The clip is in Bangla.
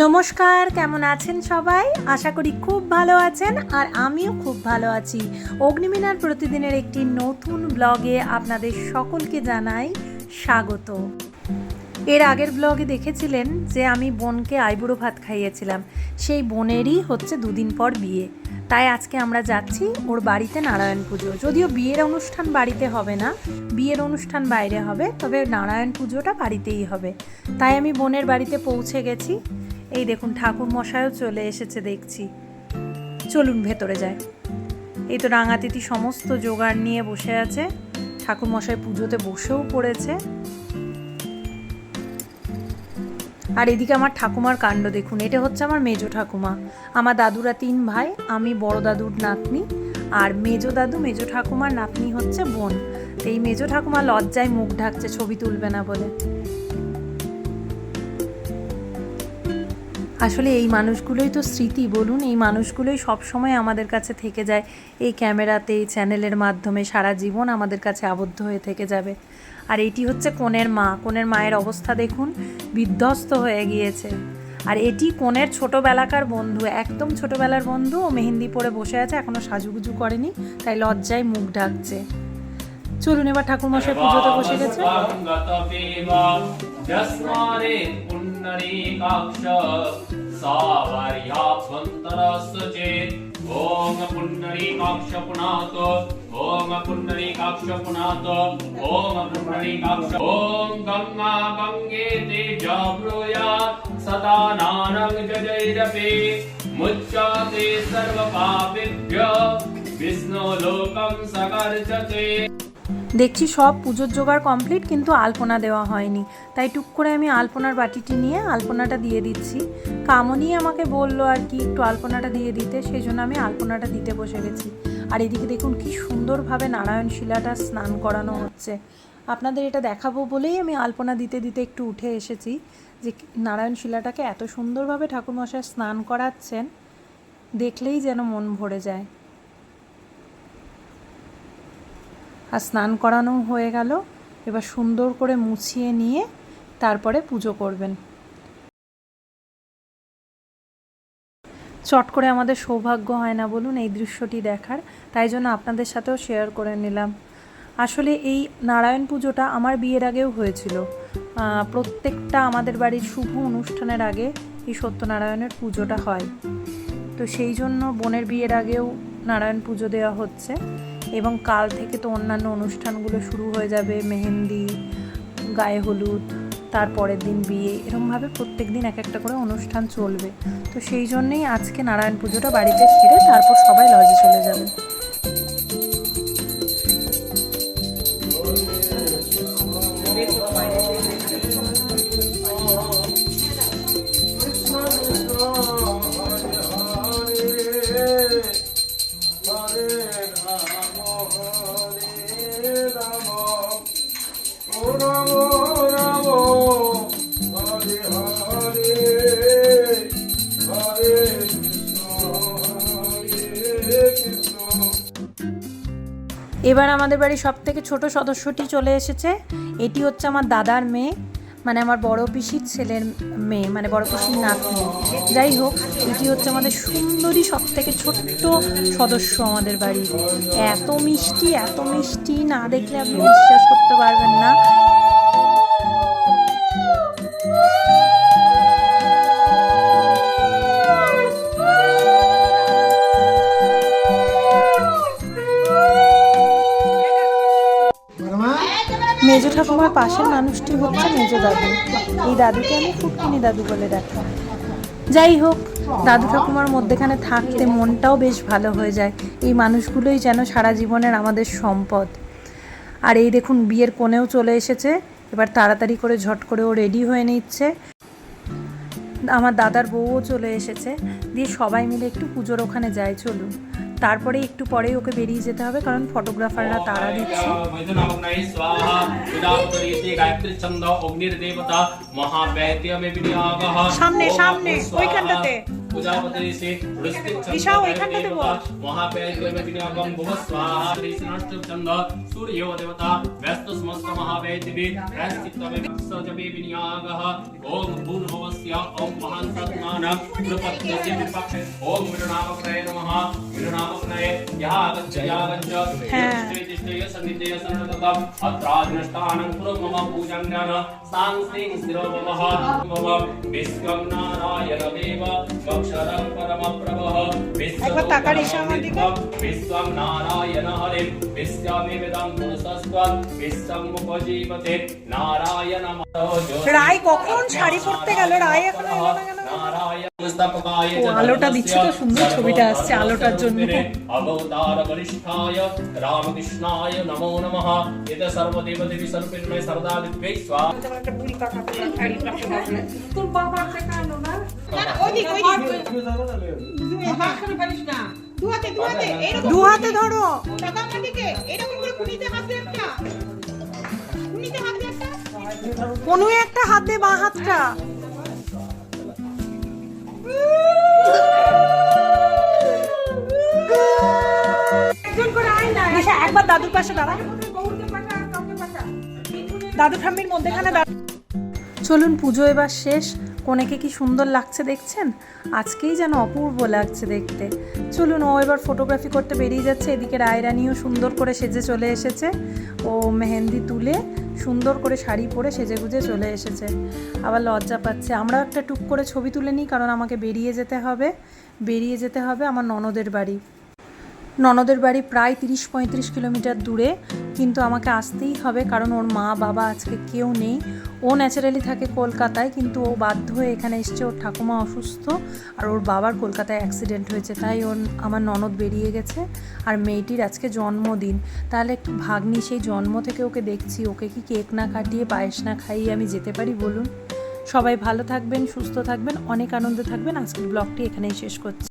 নমস্কার, কেমন আছেন সবাই? আশা করি খুব ভালো আছেন আর আমিও খুব ভালো আছি। অগ্নিমিনার প্রতিদিনের একটি নতুন ব্লগে আপনাদের সকলকে জানাই স্বাগত। এর আগের ব্লগে দেখেছিলেন যে আমি বোনকে আইবুড়ো ভাত খাইয়েছিলাম। সেই বোনেরই হচ্ছে দুদিন পর বিয়ে। তাই আজকে আমরা যাচ্ছি ওর বাড়িতে নারায়ণ পুজো। যদিও বিয়ের অনুষ্ঠান বাড়িতে হবে না, বিয়ের অনুষ্ঠান বাইরে হবে, তবে নারায়ণ পুজোটা বাড়িতেই হবে। তাই আমি বোনের বাড়িতে পৌঁছে গেছি। এই দেখুন ঠাকুর মশাইও চলে এসেছে দেখছি। চলুন ভেতরে যায় এই তো রাঙাতিথি সমস্ত জোগাড় নিয়ে বসে আছে। ঠাকুর মশাই পুজোতে বসেও পড়েছে। আর এদিকে আমার ঠাকুমার কাণ্ড দেখুন। এটা হচ্ছে আমার মেজো ঠাকুমা। আমার দাদুরা তিন ভাই, আমি বড় দাদুর নাতনি, আর মেজো দাদু, মেজো ঠাকুমার নাতনি হচ্ছে বোন। এই মেজো ঠাকুমা লজ্জায় মুখ ঢাকছে, ছবি তুলবে না বলে। আসলে এই মানুষগুলোই তো স্মৃতি, বলুন। এই মানুষগুলোই সবসময় আমাদের কাছে থেকে যায়। এই ক্যামেরাতে, এই চ্যানেলের মাধ্যমে সারা জীবন আমাদের কাছে আবদ্ধ হয়ে থেকে যাবে। আর এটি হচ্ছে কোণের মা। কোণের মায়ের অবস্থা দেখুন, বিধ্বস্ত হয়ে গিয়েছে। আর এটি কোণের ছোটোবেলাকার বন্ধু, একদম ছোটোবেলার বন্ধু। ও মেহেন্দি পরে বসে আছে এখনও সাজুগুজু করেনি, তাই লজ্জায় মুখ ঢাকছে। চলুন এবার ঠাকুরমশাই পুজোতে বসে গেছে। पुण्डरीकाक्ष सा वार्याभ्यन्तरस्य चेत् ॐ पुण्डरीकाक्ष पुनात् ॐ पुण्डरीकाक्ष पुनात् ॐ पुण्डरीकाक्ष ॐ गङ्गा गङ्गे ते जाब्रूया सदा नानं जजैरपि मुच्यते सर्वपापेभ्य विष्णुलोकं सकर्षते দেখছি সব পুজোর জোগাড় কমপ্লিট, কিন্তু আলপনা দেওয়া হয়নি। তাই টুক করে আমি আলপনার বাটিটি নিয়ে আলপনাটা দিয়ে দিচ্ছি। কামনি আমাকে বলল আর কি একটু আলপনাটা দিয়ে দিতে সেই জন্য আমি আলপনাটা দিতে বসে গেছি। আর এদিকে দেখুন কি সুন্দরভাবে নারায়ণ শিলাটা স্নান করানো হচ্ছে। আপনাদের এটা দেখাবো বলেই আমি আলপনা দিতে দিতে একটু উঠে এসেছি, যে নারায়ণ শিলাটাকে এত সুন্দরভাবে ঠাকুরমশাই স্নান করাচ্ছেন, দেখলেই যেন মন ভরে যায়। আর স্নান করানো হয়ে গেল। এবার সুন্দর করে মুছিয়ে নিয়ে তারপরে পুজো করবেন। চট করে আমাদের সৌভাগ্য হয় না বলুন, এই দৃশ্যটি দেখার। তাই জন্য আপনাদের সাথেও শেয়ার করে নিলাম। আসলে এই নারায়ণ পুজোটা আমার বিয়ের আগেও হয়েছিল। প্রত্যেকটা আমাদের বাড়ির শুভ অনুষ্ঠানের আগে এই সত্যনারায়ণের পুজোটা হয়। তো সেই জন্য বোনের বিয়ের আগেও নারায়ণ পুজো দেওয়া হচ্ছে। এবং কাল থেকে তো অন্যান্য অনুষ্ঠানগুলো শুরু হয়ে যাবে, মেহেন্দি, গায়ে হলুদ, তারপরের দিন বিয়ে, এরমভাবে প্রত্যেক দিন এক একটা করে অনুষ্ঠান চলবে। তো সেই জন্যেই আজকে নারায়ণ পুজোটা বাড়িতে ফিরে তারপর সবাই লজে চলে যাবে। এবার আমাদের বাড়ির সব থেকে ছোট সদস্যটি চলে এসেছে। এটি হচ্ছে আমার দাদার মেয়ে মানে আমার বড় পিসির ছেলের মেয়ে মানে বড় পিসির নাতনি। যাই হোক, এটি হচ্ছে আমাদের সুন্দরী সব থেকে ছোট্ট সদস্য আমাদের বাড়ির। এত মিষ্টি এত মিষ্টি, না দেখলে আপনি বিশ্বাস করতে পারবেন না। ঠাকুমার পাশের মানুষটি হচ্ছে মেজো দাদু। এই দাদুকে আমি ফুটকিনি দাদু বলে ডাকি। যাই হোক, দাদু ঠাকুমার মধ্যেখানে থাকতে মনটাও বেশ ভালো হয়ে যায়। এই মানুষগুলোই যেন সারা জীবনের আমাদের সম্পদ। আর এই দেখুন, বিয়ের কোণেও চলে এসেছে। এবার তাড়াতাড়ি করে ঝট করে ও রেডি হয়ে নিচ্ছে। আমার দাদার বউও চলে এসেছে। দিয়ে সবাই মিলে একটু পুজোর ওখানে যায় চলুন। তারপরে একটু পরেই ওকে বেরিয়ে যেতে হবে কারণ ফটোগ্রাফাররা তাড়া দিচ্ছে वैद्यनामग्नये स्वाहा उदात्तरीति गायत्री छन्द अग्निर्देवता महावैद्यमे विनियोगः সামনে ओम সামনে अग्नि स्वाहा। ওইখানটাতে पूजापते দিশা, ওইখানটাতে বল। महापेयगम भुव स्वाहा श्रीष्णष्टुचंद सूर्यो देवता व्यस्त समस्त महावेदिवि प्रायश्चित्तमे सजपे विनियागः ओम भूर्भुवस्य ओम महान्तत्मान प्रपत्यस्य विपक्षे ओम विरणामक्रये नमः विरणामक्रये यागच्छ यागच्छ तिष्ठे तिष्ठे सन्निधेय सन्नततम् अत्रादिनष्टानं कुरु मम पूजं ज्ञान सां श्रीं स्थिरो ममः मम विश्वं नारायण देव अक्षरं परमप्रभः একবার তাকার ঈশা আমার দিকে। विश्वं नारायण हरिं विश्वमिदं पुरुषस्त्वं विश्वं उपजीवते नारायण রায় কখন শাড়ি পরতে গেল? রায় এখনো এলো না কেন? ও, আলোটা দিচ্ছে তো সুন্দর ছবিটা আসছে আলোটার জন্য। রামকৃষ্ণায় নমো নমঃ। এতে সর্বদেব দেবী সর্বপির্মে সর্দা দিব্যৈ দু হাতে ধরো। একটা কোনো একটা হাতে বাঁ হাতটা। চলুন, পুজো এবার শেষ। কোনেকে কি সুন্দর লাগছে দেখছেন? আজকেই যেন অপূর্ব লাগছে দেখতে। চলুন, ও এবার ফটোগ্রাফি করতে বেরিয়ে যাচ্ছে। এদিকে রায়রানিও সুন্দর করে সেজে চলে এসেছে। ও মেহেন্দি তুলে সুন্দর করে শাড়ি পরে সেজে গুজে চলে এসেছে। আবার লজ্জা পাচ্ছে। আমরাও একটা টুক করে ছবি তুলে নিই, কারণ আমাকে বেরিয়ে যেতে হবে। বেরিয়ে যেতে হবে আমার ননদের বাড়ি। ননদের বাড়ি প্রায় তিরিশ পঁয়ত্রিশ কিলোমিটার দূরে, কিন্তু আমাকে আসতেই হবে, কারণ ওর মা, বাবা আজকে কেউ নেই। ও ন্যাচারালি থাকে কলকাতায়, কিন্তু ও বাধ্য হয়ে এখানে এসছে। ওর ঠাকুমা অসুস্থ আর ওর বাবার কলকাতায় অ্যাক্সিডেন্ট হয়েছে, তাই ওর, আমার ননদ বেরিয়ে গেছে আর মেয়েটির আজকে জন্মদিন। তাহলে একটু ভাগ্নি সেই জন্ম থেকে ওকে দেখছি, ওকে কি কেক না কাটিয়ে পায়েস না খাইয়ে আমি যেতে পারি বলুন? সবাই ভালো থাকবেন, সুস্থ থাকবেন, অনেক আনন্দে থাকবেন। আজকের ব্লগটি এখানেই শেষ করছি।